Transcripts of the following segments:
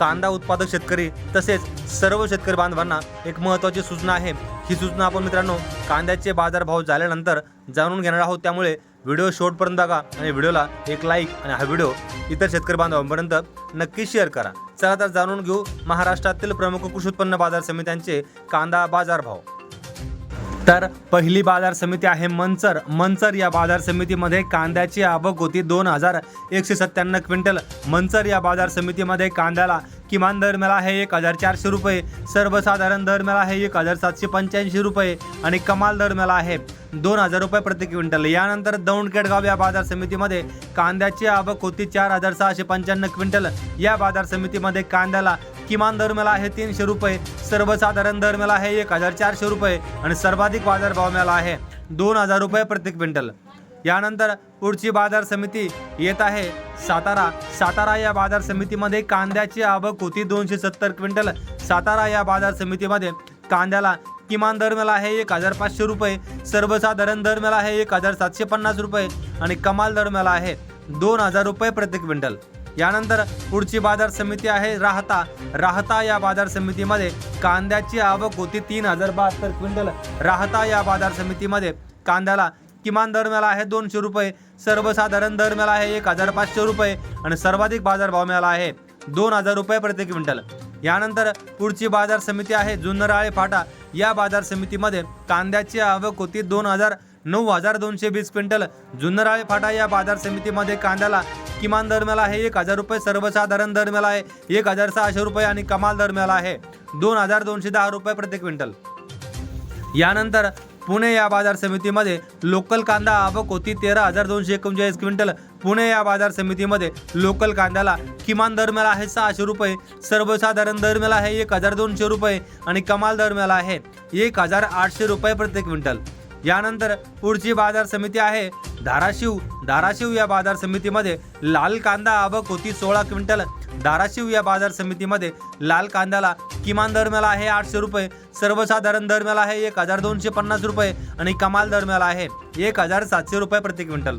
कांदा उत्पादक शेतकरी तसेच सर्व शेतकरी बांधवांना एक महत्त्वाची सूचना आहे. ही सूचना आपण मित्रांनो कांद्याचे बाजारभाव झाल्यानंतर जाणून घेणार आहोत. त्यामुळे व्हिडिओ शेवटपर्यंत बघा आणि व्हिडिओला एक लाईक आणि हा व्हिडिओ इतर शेतकरी बांधवांपर्यंत नक्की शेअर करा. चला तर जाणून घेऊ महाराष्ट्रातील प्रमुख कृषी उत्पन्न बाजार समित्यांचे कांदा बाजारभाव. तर पहिली बाजार समिती आहे मंचर मंचर या बाजार समितीमध्ये कांद्याची आवक होती दोन हजार एकशे सत्त्याण्णव क्विंटल. मंचर या बाजार समितीमध्ये कांद्याला किमान दर मिळाला आहे एक हजार चारशे रुपये. सर्वसाधारण दर मिळाला आहे एक हजार सातशे पंच्याऐंशी रुपये आणि कमाल दर मिळाला आहे दोन हजार रुपये प्रति क्विंटल. यानंतर दौंडखेडगाव या बाजार समितीमध्ये कांद्याची आवक होती चार हजार सहाशे पंच्याण्णव क्विंटल. या बाजार समितीमध्ये कांद्याला किमान दर आहे तीनशे रुपये सर्वसाधारण दर आहे एक हजार चारशे रुपये आणि सर्वाधिक बाजारभाव मिळाला आहे दोन हजार रुपये प्रति क्विंटल. यानंतर पुढची बाजार समिती येत आहे सातारा. सातारा या बाजार समितीमध्ये कांद्याची आवक होती दोनशे सत्तर क्विंटल. सातारा या बाजार समितीमध्ये कांद्याला किमान दर मिळाला आहे एक हजार पाचशे रुपये सर्वसाधारण दर मिळाला आहे एक हजार सातशे पन्नास रुपये आणि कमाल दर मिळाला आहे दोन हजार रुपये प्रति क्विंटल. यानंतर पुढची बाजार समिती आहे राहता राहता या बाजार समितीमध्ये कांद्याची आवक होती तीन हजार बहात्तर क्विंटल. राहता या बाजार समितीमध्ये कांद्याला किमान दर मिळाला आहे दोनशे रुपये सर्वसाधारण दर मिळाला आहे एक हजार पाचशे रुपये आणि सर्वाधिक बाजारभाव मिळाला आहे दोन हजार रुपये प्रति क्विंटल. यानंतर पुढची बाजार समिती आहे जुन्नराळे फाटा. या बाजार समितीमध्ये कांद्याची आवक होती दोन हजार नऊ हजार दोनशे वीस क्विंटल. जुन्नराळे फाटा या बाजार समितीमध्ये कांद्याला किमान दर मिळाला आहे. एक हजार रुपये सर्वसाधारण दर मिळाला आहे. एक हजार सहाशे रुपये आणि कमाल दर मिळाला आहे. दोन हजार दोनशे दहा रुपये प्रति क्विंटल. यानंतर पुणे या बाजार समितीमध्ये लोकल कांदा आवक होती. तेरा हजार दोनशे एकोणचाळीस क्विंटल. पुणे या बाजार समितीमध्ये लोकल कांद्याला किमान दर मिळाला आहे. सहाशे रुपये. सर्वसाधारण दर मिळाला आहे. एक हजार दोनशे रुपये आणि कमाल दर मिळाला आहे. एक हजार आठशे रुपये प्रति क्विंटल. यानंतर पुढची बाजार समिती आहे. धाराशिव धाराशिव या बाजार समितीमध्ये लाल कांदा आवक होती सोळा क्विंटल. धाराशिव या बाजार समितीमध्ये लाल कांद्याला किमान दर मिळाला आहे आठशे रुपये सर्वसाधारण दर मिळाला आहे एक हजार दोनशे पन्नास रुपये आणि कमाल दर मिळाला आहे एक हजार सातशे रुपये प्रति क्विंटल.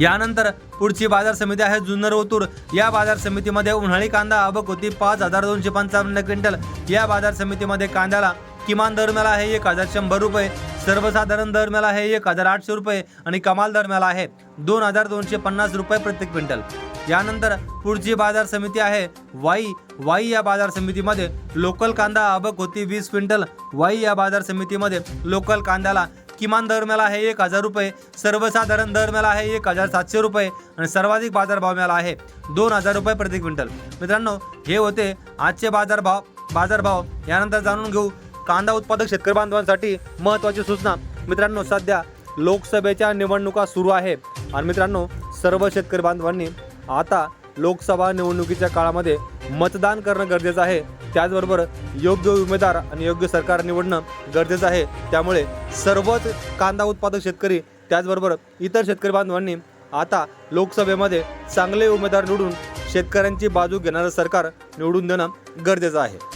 यानंतर पुढची बाजार समिती आहे जुन्नर ओतूर या बाजार समितीमध्ये उन्हाळी कांदा आवक होती पाच हजार दोनशे पंचावन्न क्विंटल. या बाजार समितीमध्ये कांद्याला किमान दर मिळाला आहे एक हजार शंभर रुपये सर्वसाधारण दर आहे एक हजार आठशे रुपये आणि कमाल दर आहे दोन हजार दोनशे पन्नास रुपये प्रति क्विंटल. यानंतर पुढची बाजार समिती आहे वाई. वाई या बाजार समितीमध्ये लोकल कांदा आवक होती वीस क्विंटल. वाई या बाजार समितीमध्ये लोकल कांद्याला किमान दर मेला आहे एक हजार रुपये. सर्वसाधारण दर मेला आहे एक हजार सातशे रुपये आणि सर्वाधिक बाजारभाव मेला आहे दोन हजार रुपये प्रति क्विंटल. मित्रांनो हे होते आजचे बाजारभाव बाजारभाव. यानंतर जाणून घेऊ कांदा उत्पादक शेतकरी बांधवांसाठी महत्त्वाची सूचना. मित्रांनो सध्या लोकसभेच्या निवडणुका सुरू आहे. आणि मित्रांनो सर्व शेतकरी बांधवांनी आता लोकसभा निवडणुकीच्या काळामध्ये मतदान करणं गरजेचं आहे. त्याचबरोबर योग्य उमेदवार आणि योग्य सरकार निवडणं गरजेचं आहे. त्यामुळे सर्वच कांदा उत्पादक शेतकरी त्याचबरोबर इतर शेतकरी बांधवांनी आता लोकसभेमध्ये चांगले उमेदवार निवडून शेतकऱ्यांची बाजू घेणारं सरकार निवडून देणं गरजेचं आहे.